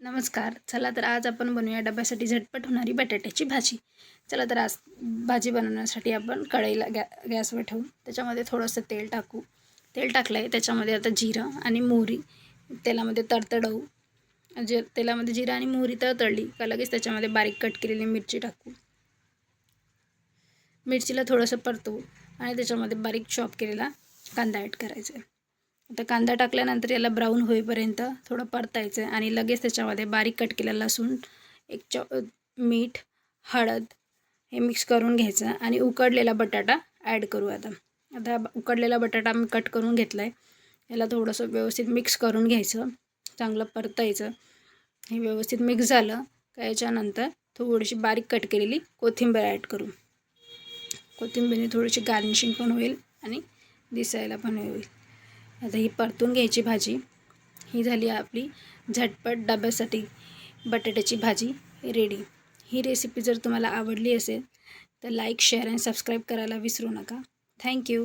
नमस्कार. चला तर आज आपण बनवूया डब्यासाठी झटपट होणारी बटाट्याची भाजी. चला तर आज भाजी बनवण्यासाठी आपण कढईला गॅ गॅसवर ठेवू. त्याच्यामध्ये थोडंसं तेल टाकू. तेल टाकलं आहे त्याच्यामध्ये आता जिरं आणि मोहरी तेलामध्ये तडतडवू. जे तेलामध्ये जिरं आणि मोहरी तळतळली का लगेच त्याच्यामध्ये बारीक कट केलेली मिरची टाकू. मिरचीला थोडंसं परतवू आणि त्याच्यामध्ये बारीक चॉप केलेला कांदा ॲड करायचा आहे आता कांदा टाकल्यानंतर याला ब्राऊन होईपर्यंत थोडं परतायचं आहे. आणि लगेच त्याच्यामध्ये बारीक कट केलेला लसूण एक च मीठ हळद हे मिक्स करून घ्यायचं. आणि उकडलेला बटाटा ॲड करू आता. आता उकडलेला बटाटा मी कट करून घेतला आहे याला थोडंसं व्यवस्थित मिक्स करून घ्यायचं. चांगलं परतायचं. हे व्यवस्थित मिक्स झालं का याच्यानंतर थोडीशी बारीक कट केलेली कोथिंबीर ॲड करू. कोथिंबीरने थोडीशी गार्निशिंग पण होईल आणि दिसायला पण होईल. आता ही परतून घ्यायची भाजी. ही झाली आपली झटपट डब्यासाठी बटाट्याची भाजी रेडी ही रेसिपी जर तुम्हाला आवडली असेल तर लाईक शेअर आणि सबस्क्राईब करायला विसरू नका. थँक्यू